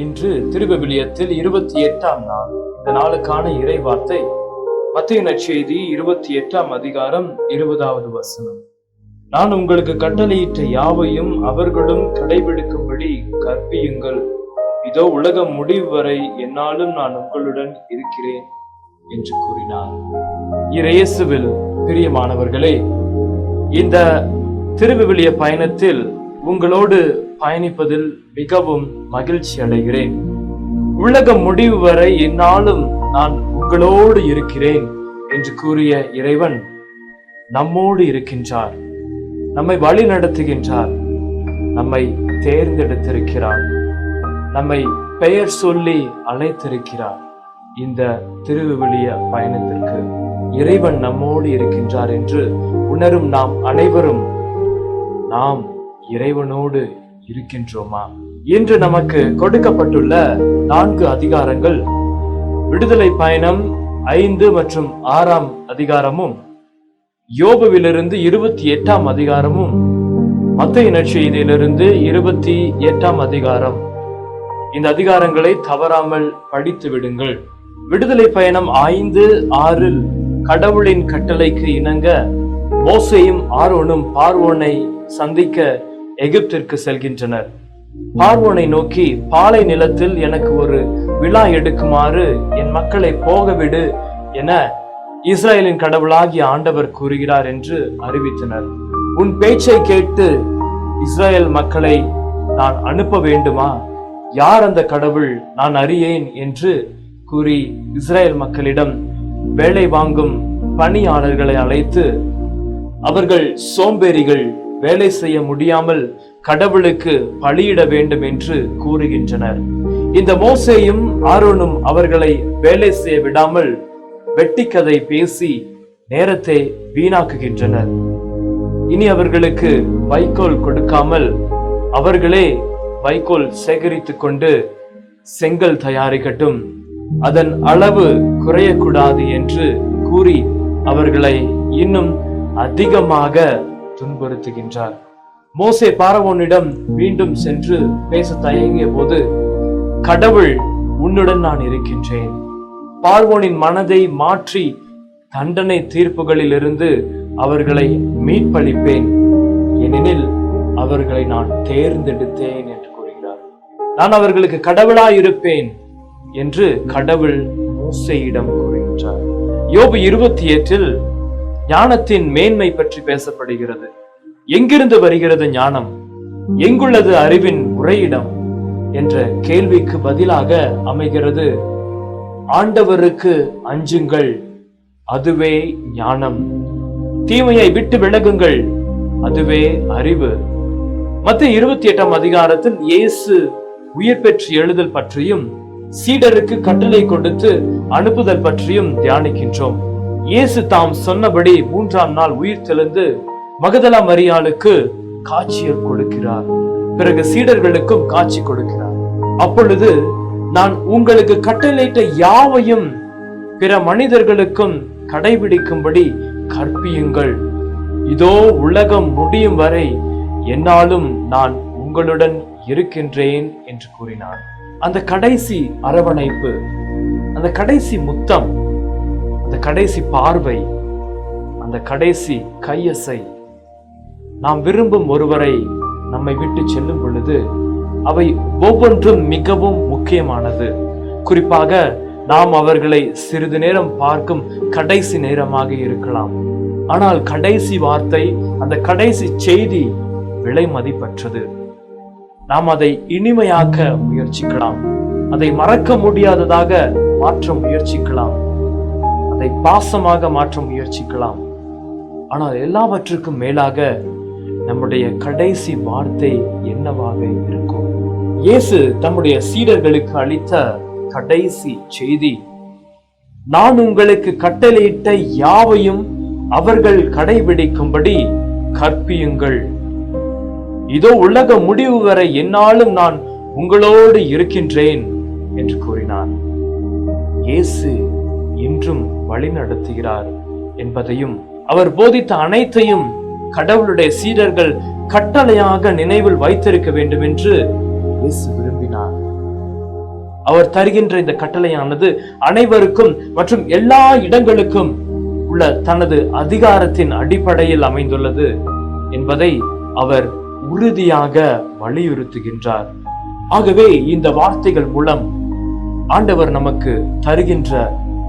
இன்று திருவிவிலியத்தில் இருபத்தி எட்டாம் நாள். இந்த நாளுக்கான இறை வார்த்தை மத்திய நற்செய்தி இருபத்தி எட்டாம் அதிகாரம் இருபதாவது வசனம். நான் உங்களுக்கு கட்டளையிட்ட யாவையும் அவர்களும் கடைபிடிக்கும்படி கற்பியுங்கள். இதோ உலகம் முடிவு வரை என்னாலும் நான் உங்களுடன் இருக்கிறேன் என்று கூறினார். இறையேசுவில் பிரியமானவர்களே இந்த திருவிவிலிய பயணத்தில் உங்களோடு பயணிப்பதில் மிகவும் மகிழ்ச்சி அடைகிறேன் உலகம் முடிவு வரை என்னாலும் நான் உங்களோடு இருக்கிறேன் என்று கூறிய இறைவன் நம்மோடு இருக்கின்றார். நம்மை வழி நடத்துகின்றார். நம்மை தேர்ந்தெடுத்திருக்கிறார். நம்மை பெயர் சொல்லி அழைத்திருக்கிறார். இந்த திருவிவிலிய பயணத்திற்கு இறைவன் நம்மோடு இருக்கின்றார் என்று உணரும் நாம் அனைவரும் நாம் இறைவனோடு இருக்கின்றோமா? இன்று நமக்கு கொடுக்கப்பட்டுள்ள நான்கு அதிகாரங்கள். விடுதலை பயணம் ஐந்து மற்றும் ஆறாம் அதிகாரமும் யோபுவிலிருந்து இருபத்தி எட்டாம் அதிகாரமும் மத்திய இனச்செய்தியிலிருந்து இருபத்தி எட்டாம் அதிகாரம். இந்த அதிகாரங்களை தவறாமல் படித்து விடுங்கள். விடுதலை பயணம் ஐந்து ஆறில் கடவுளின் கட்டளைக்கு இணங்க மோசையும் ஆரோனும் பார்வோனை சந்திக்க எகிப்திற்கு செல்கின்றனர். பார்வோனை நோக்கி பாலை நிலத்தில் எனக்கு ஒரு விழா எடுக்குமாறு என் மக்களை போகவிடு என இஸ்ரேலின் கடவுளாகிய ஆண்டவர் கூறுகிறார் என்று அறிவித்தனர். உன் பேச்சை கேட்டு இஸ்ரேல் மக்களை நான் அனுப்ப வேண்டுமா? யார் அந்த கடவுள்? நான் அறியேன் என்று கூறி இஸ்ரேல் மக்களிடம் வேலை வாங்கும் பணியாளர்களை அழைத்து அவர்கள் சோம்பேறிகள் வேலை செய்ய முடியாமல் கடவுளுக்கு பலியிட வேண்டும் என்று கூறுகின்றனர். இந்த மோசேயும் ஆரோனும் அவர்களை வேலை செய்ய விடாமல் வெட்டிக்கதை பேசி நேரத்தை வீணாக்குகின்றனர். இனி அவர்களுக்கு வைக்கோல் கொடுக்காமல் அவர்களே வைக்கோல் சேகரித்துக் கொண்டு செங்கல் தயாரிக்கட்டும். அதன் அளவு குறையக்கூடாது என்று கூறி அவர்களை இன்னும் அதிகமாக துன்புறுத்துகின்றார். மோசே பாரவோனிடம் மீண்டும் சென்று பேச தயங்கிய போது கடவுள் உன்னுடன் நான் இருக்கின்றேன். பார்வோனின் மனதை மாற்றி தண்டனை தீர்ப்புகளில் இருந்து அவர்களை மீட்பளிப்பேன். ஏனெனில் அவர்களை நான் தேர்ந்தெடுத்தேன் என்று கூறுகிறார். நான் அவர்களுக்கு கடவுளாய் இருப்பேன் என்று கடவுள் மூசையிடம் கூறுகின்றார். யோபு இருபத்தி எட்டில் ஞானத்தின் மேன்மை பற்றி பேசப்படுகிறது. எங்கிருந்து வருகிறது ஞானம்? எங்குள்ளது அறிவின் உரையிடம் என்ற கேள்விக்கு பதிலாக அமைகிறது ஆண்டவருக்கு அஞ்சுங்கள் அதுவே ஞானம். தீமையை விட்டு விலகுங்கள் அதுவே அறிவு. மத்திய இருபத்தி எட்டாம் அதிகாரத்தில் இயேசு உயிர் பெற்று எழுதல் பற்றியும் சீடருக்கு கட்டளை கொடுத்து அனுப்புதல் பற்றியும் தியானிக்கின்றோம். இயேசு தாம் சொன்னபடி மூன்றாம் நாள் உயிர் தெளிந்து மகதலா மரியாளுக்கு காட்சியர் கொடுக்கிறார். பிறகு சீடர்களுக்கும் காட்சி கொடுக்கிறார். அப்பொழுது நான் உங்களுக்கு கட்டளையிட்ட யாவையும் பிற மனிதர்களுக்கும் கடைபிடிக்கும்படி கற்பியுங்கள். இதோ உலகம் முடியும் வரை என்னாலும் நான் உங்களுடன் இருக்கின்றேன் என்று கூறினார். அந்த கடைசி அரவணைப்பு அந்த கடைசி முத்தம் அந்த கடைசி பார்வை அந்த கடைசி கையசை. நாம் விரும்பும் ஒருவரை நம்மை விட்டு செல்லும் பொழுது அவை ஒவ்வொன்றும் மிகவும் முக்கியமானது. குறிப்பாக நாம் அவர்களை சிறிது நேரம் பார்க்கும் கடைசி நேரமாக இருக்கலாம். ஆனால் கடைசி வார்த்தை அந்த கடைசி செய்தி விலை மதிப்பற்றது. நாம் அதை இனிமையாக்க முயற்சிக்கலாம். அதை மறக்க முடியாததாக மாற்ற முயற்சிக்கலாம். அதை பாசமாக மாற்ற முயற்சிக்கலாம். ஆனால் எல்லாவற்றுக்கும் மேலாக நம்முடைய கடைசி வார்த்தை என்னவாக இருக்கும்? இயேசு தம்முடைய சீடர்களுக்கு அளித்த கடைசி செய்தி நான் உங்களுக்கு கட்டளையிட்ட யாவையும் அவர்கள் கடைபிடிக்கும்படி கற்பியுங்கள். இதோ உலக முடிவு வரை என்னாலும் நான் உங்களோடு இருக்கின்றேன் என்று கூறினார். இயேசு இன்றும் வழிநடத்துகிறார் என்பதையும் அவர் போதித்த அனைத்தையும் கடவுளுடைய சீடர்கள் கட்டளையாக நினைவில் வைத்திருக்க வேண்டும் என்று இயேசு விரும்பினார். அவர் தருகின்ற இந்த கட்டளையானது அனைவருக்கும் மற்றும் எல்லா இடங்களுக்கும் உள்ள தனது அதிகாரத்தின் அடிப்படையில் அமைந்துள்ளது என்பதை அவர் உறுதியாக வலியுறுத்துகின்றார். ஆகவே இந்த வார்த்தைகள் மூலம் ஆண்டவர் நமக்கு தருகின்ற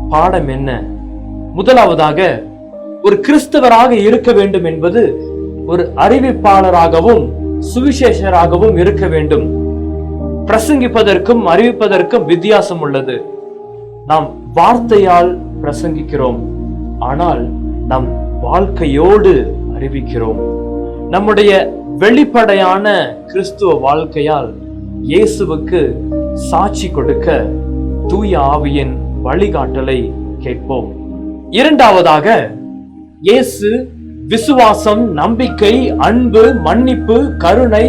பாடம் என்ன? முதலாவதாக ஒரு கிறிஸ்தவராக இருக்க வேண்டும் என்பது ஒரு அறிவிப்பாளராகவும் சுவிசேஷராகவும் இருக்க வேண்டும். பிரசங்கிப்பதற்கும் அறிவிப்பதற்கும் வித்தியாசம் உள்ளது. நாம் வார்த்தையால் பிரசங்கிக்கிறோம் ஆனால் நம் வாழ்க்கையோடு அறிவிக்கிறோம். நம்முடைய வெளிப்படையான கிறிஸ்துவ வாழ்க்கையால் இயேசுவுக்கு சாட்சி கொடுக்க தூய ஆவியின் வழிகாட்டலை கேட்போம். இரண்டாவதாக இயேசு விசுவாசம் நம்பிக்கை அன்பு மன்னிப்பு கருணை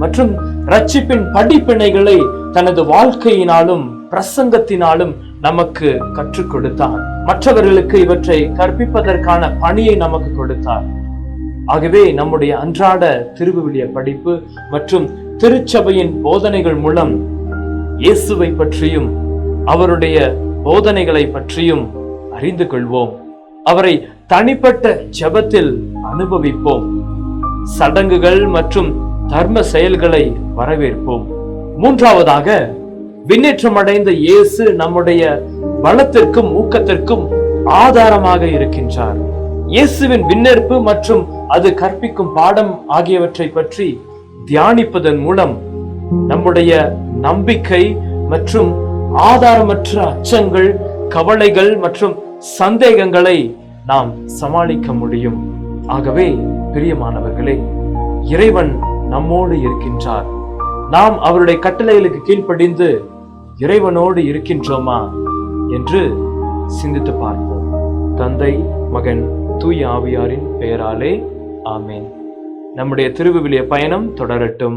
மற்றும் ரட்சிப்பின் படிப்பினைகளை தனது வாழ்க்கையினாலும் பிரசங்கத்தினாலும் நமக்கு கற்றுக் கொடுத்தார். மற்றவர்களுக்கு இவற்றை கற்பிப்பதற்கான பணியை நமக்கு கொடுத்தார். ஆகவே நம்முடைய அன்றாட திருவிவிலிய படிப்பு மற்றும் திருச்சபையின் போதனைகள் மூலம் இயேசுவை பற்றியும் அவருடைய போதனைகளை பற்றியும் அறிந்து கொள்வோம். அவரை தனிப்பட்ட ஜெபத்தில் அனுபவிப்போம். சடங்குகள் மற்றும் தர்ம செயல்களை வரவேற்போம். மூன்றாவதாக விண்ணேற்றமடைந்த இயேசு நம்முடைய பலத்திற்கும் ஊக்கத்திற்கும் ஆதாரமாக இருக்கின்றார். இயேசுவின் விண்ணேற்பு மற்றும் அது கற்பிக்கும் பாடம் ஆகியவற்றை பற்றி தியானிப்பதன் மூலம் நம்முடைய நம்பிக்கை மற்றும் ஆதாரமற்ற அச்சங்கள் கவலைகள் மற்றும் சந்தேகங்களை நாம் சமாளிக்க முடியும். ஆகவே பிரியமானவர்களே இறைவன் நம்மோடு இருக்கின்றார். நாம் அவருடைய கட்டளைகளுக்கு கீழ்ப்படிந்து இறைவனோடு இருக்கின்றோமா என்று சிந்தித்து பார்ப்போம். தந்தை மகன் தூய ஆவியாரின் பெயராலே ஆமேன். நம்முடைய திருவிவிலிய பயணம் தொடரட்டும்.